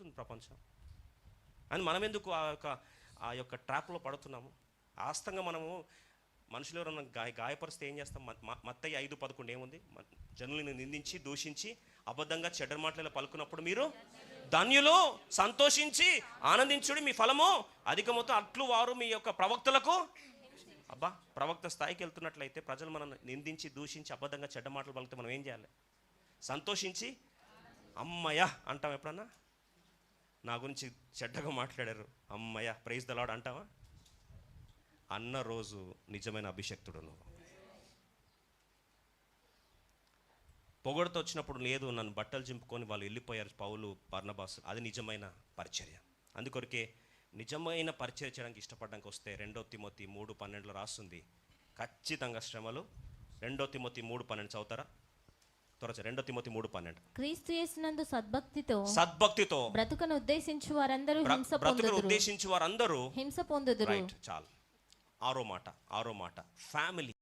వెళ్తుంది ప్రపంచం. అని మనం ఎందుకు ఆ యొక్క ఆ యొక్క ట్రాప్లో పడుతున్నాము? ఆస్తంగా మనము మనుషులు ఎవరన్నా గాయ గాయపరిస్తే ఏం చేస్తాం? మత్తయ్య ఐదు పదకొండు ఏముంది? జనులను నిందించి దూషించి అబద్ధంగా చెడ్డ మాటలు పలుకున్నప్పుడు మీరు ధన్యులు సంతోషించి ఆనందించుడు మీ ఫలము. అధికమవుతూ అట్లు వారు మీ యొక్క ప్రవక్తలకు. అబ్బా ప్రవక్త స్థాయికి వెళ్తున్నట్లయితే ప్రజలు మనం నిందించి దూషించి అబద్ధంగా చెడ్డ మాటలు పలికితే మనం ఏం చేయాలి? సంతోషించి అమ్మయ్య అంటాం ఎప్పుడన్నా? నా గురించి చెడ్డగా మాట్లాడారు. అమ్మయ్య ప్రైజ్ ద లాడ్ అంటావా? అన్న రోజు నిజమైన అభిషక్తుడు నువ్వు. పొగడుతో వచ్చినప్పుడు లేదు నన్ను బట్టలు చింపుకొని వాళ్ళు వెళ్ళిపోయారు పౌలు పర్ణబాసు అది నిజమైన పరిచర్య. అందుకొరకే నిజమైన పరిచర్య చేయడానికి ఇష్టపడడానికి వస్తే రెండో తిమోతి మూడు పన్నెండులో రాస్తుంది. ఖచ్చితంగా శ్రమలు. రెండో తిమోతి మూడు పన్నెండు చదువుతారా? త్వరచ. రెండో తిమోతి మూడు పన్నెండు. క్రీస్తు యేసునందు సద్భక్తితో సద్భక్తితో. బ్రతుకను ఉద్దేశించు వారందరూ హింస బ్రతుకును ఉద్దేశించి వారందరూ హింస పొందుదురు. రైట్ చాలు. ఆరో మాట ఆరో మాట. ఫ్యామిలీ